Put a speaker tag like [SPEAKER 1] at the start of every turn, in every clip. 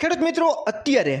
[SPEAKER 1] ખેડૂત મિત્રો, અત્યારે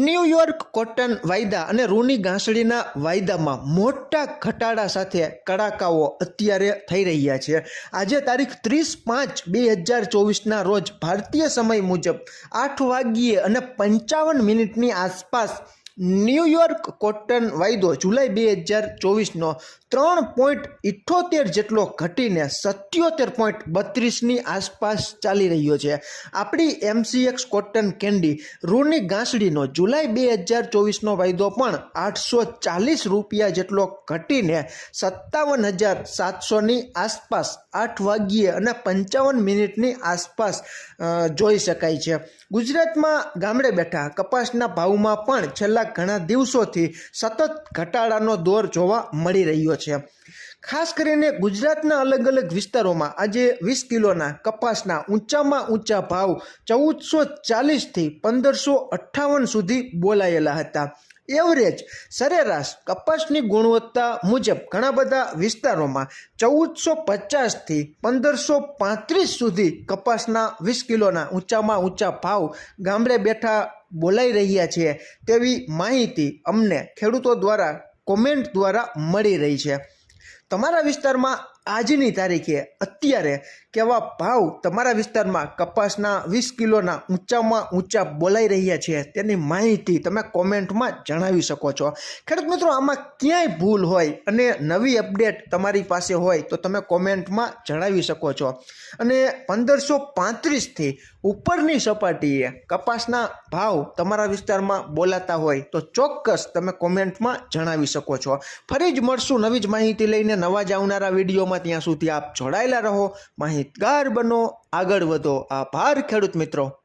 [SPEAKER 1] ન્યૂયોર્ક કોટન વાયદા અને રૂની ઘાસડીના વાયદામાં મોટા ઘટાડા સાથે કડાકાઓ અત્યારે થઈ રહ્યા છે. આજે તારીખ ત્રીસ પાંચ બે હજાર ચોવીસના રોજ ભારતીય સમય મુજબ આઠ વાગ્યે અને પંચાવન મિનિટની આસપાસ ન્યૂયોર્ક કોટન વાયદો જુલાઈ બે હજાર ચોવીસનો ત્રણ પોઈન્ટ ઇઠ્ઠોતેર જેટલો ઘટીને સત્યોતેર પોઈન્ટ બત્રીસની આસપાસ ચાલી રહ્યો છે. આપણી એમસીએક્સ કોટન કેન્ડી રૂની ગાંસડીનો જુલાઈ બે હજાર ચોવીસનો વાયદો પણ આઠસો ચાલીસ રૂપિયા જેટલો ઘટીને સત્તાવન હજાર સાતસોની આસપાસ આઠ વાગ્યે અને પંચાવન મિનિટની આસપાસ જોઈ શકાય છે. ગુજરાતમાં ગામડે બેઠા કપાસના ભાવમાં પણ છેલ્લા ઘણા દિવસોથી સતત ઘટાડાનો દોર જોવા મળી રહ્યો છે ખાસ કરીને ગુજરાતના અલગ અલગ વિસ્તારોમાં આજે વીસ કિલોના કપાસના ઊંચામાં ઊંચા ભાવ ચૌદસો ચાલીસથી પંદરસો અઠ્ઠાવન સુધી બોલાયેલા હતા. એવરેજ સરેરાશ કપાસની ગુણવત્તા મુજબ ઘણા બધા વિસ્તારોમાં ચૌદસો પચાસથી પંદરસો પાંત્રીસ સુધી કપાસના વીસ કિલોના ઊંચામાં ઊંચા ભાવ ગામડે બેઠા બોલાઈ રહ્યા છે તેવી માહિતી અમને ખેડૂતો દ્વારા કોમેન્ટ દ્વારા મળી રહી છે. તમારા વિસ્તારમાં આજની તારીખે અત્યારે કેવા ભાવ તમારા વિસ્તારમાં કપાસના વીસ કિલોના ઊંચામાં ઊંચા બોલાઈ રહ્યા છે તેની માહિતી તમે કોમેન્ટમાં જણાવી શકો છો. ખેડૂત મિત્રો, આમાં ક્યાંય ભૂલ હોય અને નવી અપડેટ તમારી પાસે હોય તો તમે કોમેન્ટમાં જણાવી શકો છો. અને પંદરસો પાંત્રીસથી ઉપરની સપાટીએ કપાસના ભાવ તમારા વિસ્તારમાં બોલાતા હોય તો ચોક્કસ તમે કોમેન્ટમાં જણાવી શકો છો. ફરી જ મળશું નવી જ માહિતી લઈને નવા જ આવનારા વિડીયોમાં ત્યાં સુધી આપ જોડાયેલા રહો. માહિતગાર બનો આગળ વધો. આભાર ખેડૂત મિત્રો.